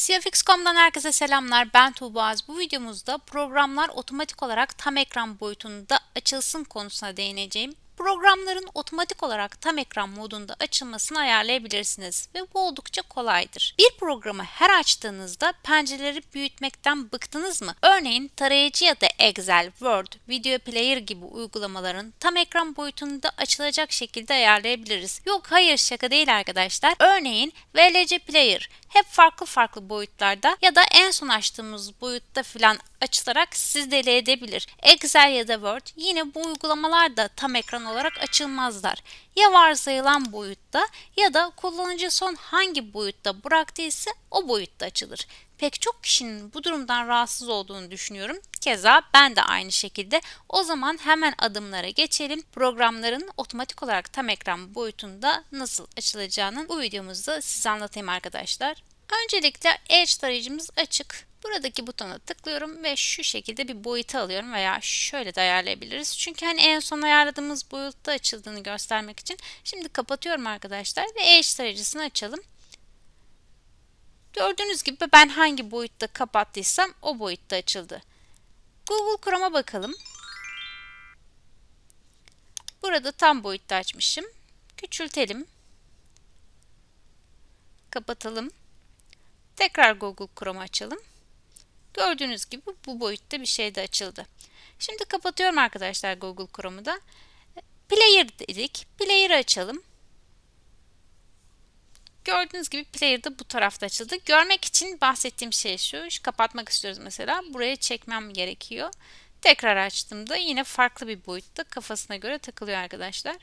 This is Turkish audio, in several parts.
CFX.com'dan herkese selamlar. Ben Tuğbaz. Bu videomuzda programlar otomatik olarak tam ekran boyutunda açılsın konusuna değineceğim. Programların otomatik olarak tam ekran modunda açılmasını ayarlayabilirsiniz ve bu oldukça kolaydır. Bir programı her açtığınızda pencereleri büyütmekten bıktınız mı? Örneğin tarayıcı ya da Excel, Word, Video Player gibi uygulamaların tam ekran boyutunda açılacak şekilde ayarlayabiliriz. Yok hayır şaka değil arkadaşlar. Örneğin VLC Player hep farklı farklı boyutlarda ya da en son açtığımız boyutta filan açılarak siz deli edebilir. Excel ya da Word yine bu uygulamalar da tam ekran olarak açılmazlar. Ya varsayılan boyutta ya da kullanıcı son hangi boyutta bıraktıysa o boyutta açılır. Pek çok kişinin bu durumdan rahatsız olduğunu düşünüyorum. Keza ben de aynı şekilde. O zaman hemen adımlara geçelim. Programların otomatik olarak tam ekran boyutunda nasıl açılacağını bu videomuzda size anlatayım arkadaşlar. Öncelikle Edge tarayıcımız açık. Buradaki butona tıklıyorum ve şu şekilde bir boyutu alıyorum veya şöyle de ayarlayabiliriz. Çünkü hani en son ayarladığımız boyutta açıldığını göstermek için. Şimdi kapatıyorum arkadaşlar ve Edge tarayıcısını açalım. Gördüğünüz gibi ben hangi boyutta kapattıysam o boyutta açıldı. Google Chrome'a bakalım. Burada tam boyutta açmışım. Küçültelim. Kapatalım. Tekrar Google Chrome açalım. Gördüğünüz gibi bu boyutta bir şey de açıldı. Şimdi kapatıyorum arkadaşlar Google Chrome'u da. Player dedik. Player'ı açalım. Gördüğünüz gibi player da bu tarafta açıldı. Görmek için bahsettiğim şey şu. şu kapatmak istiyoruz mesela. Buraya çekmem gerekiyor. Tekrar açtığımda yine farklı bir boyutta kafasına göre takılıyor arkadaşlar.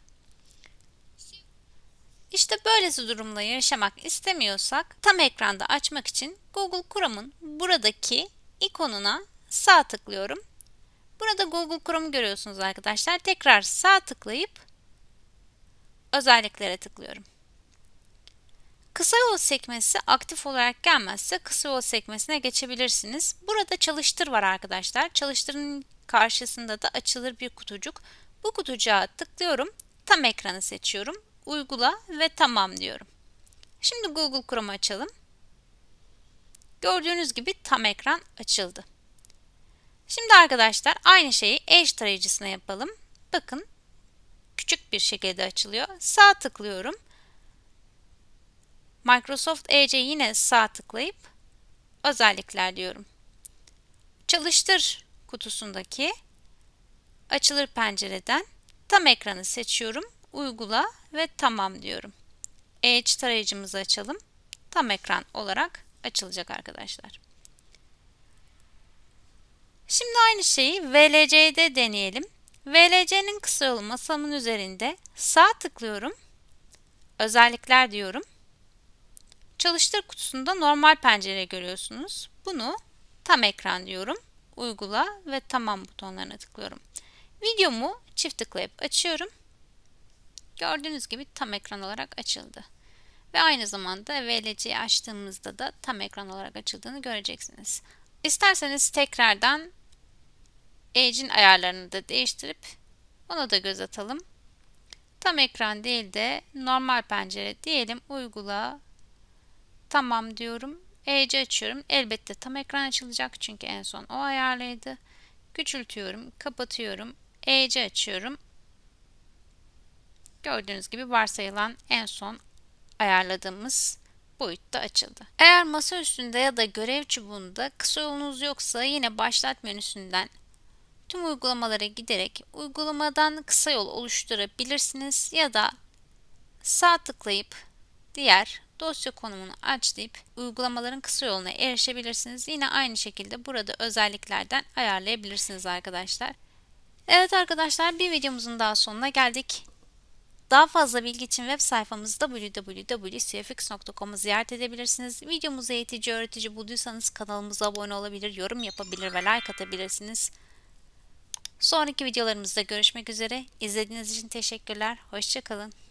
İşte böylesi durumla yaşamak istemiyorsak tam ekranda açmak için Google Chrome'un buradaki ikonuna sağ tıklıyorum. Burada Google Chrome görüyorsunuz arkadaşlar. Tekrar sağ tıklayıp özelliklere tıklıyorum. Kısa yol sekmesi aktif olarak gelmezse kısa yol sekmesine geçebilirsiniz. Burada çalıştır var arkadaşlar. Çalıştırın karşısında da açılır bir kutucuk. Bu kutucuğa tıklıyorum. Tam ekranı seçiyorum. Uygula ve tamam diyorum. Şimdi Google Chrome açalım. Gördüğünüz gibi tam ekran açıldı. Şimdi arkadaşlar aynı şeyi Edge tarayıcısına yapalım. Bakın küçük bir şekilde açılıyor. Sağ tıklıyorum. Microsoft Edge'e yine sağ tıklayıp özellikler diyorum. Çalıştır kutusundaki açılır pencereden tam ekranı seçiyorum. Uygula ve tamam diyorum. Edge tarayıcımızı açalım. Tam ekran olarak açılacak arkadaşlar. Şimdi aynı şeyi VLC'de deneyelim. VLC'nin kısa yolu masamın üzerinde sağ tıklıyorum. Özellikler diyorum. Çalıştır kutusunda normal pencere görüyorsunuz. Bunu tam ekran diyorum. Uygula ve tamam butonlarına tıklıyorum. Videomu çift tıklayıp açıyorum. Gördüğünüz gibi tam ekran olarak açıldı. Ve aynı zamanda VLC'yi açtığımızda da tam ekran olarak açıldığını göreceksiniz. İsterseniz tekrardan Edge'in ayarlarını da değiştirip ona da göz atalım. Tam ekran değil de normal pencere diyelim. Uygula. Tamam diyorum. Edge açıyorum. Elbette tam ekran açılacak çünkü en son o ayarlıydı. Küçültüyorum. Kapatıyorum. Edge açıyorum. Gördüğünüz gibi varsayılan en son ayarladığımız boyutta açıldı. Eğer masa üstünde ya da görev çubuğunda kısa yolunuz yoksa yine başlat menüsünden tüm uygulamalara giderek uygulamadan kısa yol oluşturabilirsiniz ya da sağ tıklayıp diğer dosya konumunu aç deyip uygulamaların kısa yoluna erişebilirsiniz. Yine aynı şekilde burada özelliklerden ayarlayabilirsiniz arkadaşlar. Evet arkadaşlar bir videomuzun daha sonuna geldik. Daha fazla bilgi için web sayfamız www.cfx.com'u ziyaret edebilirsiniz. Videomuzu eğitici, öğretici bulduysanız kanalımıza abone olabilir, yorum yapabilir ve like atabilirsiniz. Sonraki videolarımızda görüşmek üzere. İzlediğiniz için teşekkürler. Hoşçakalın.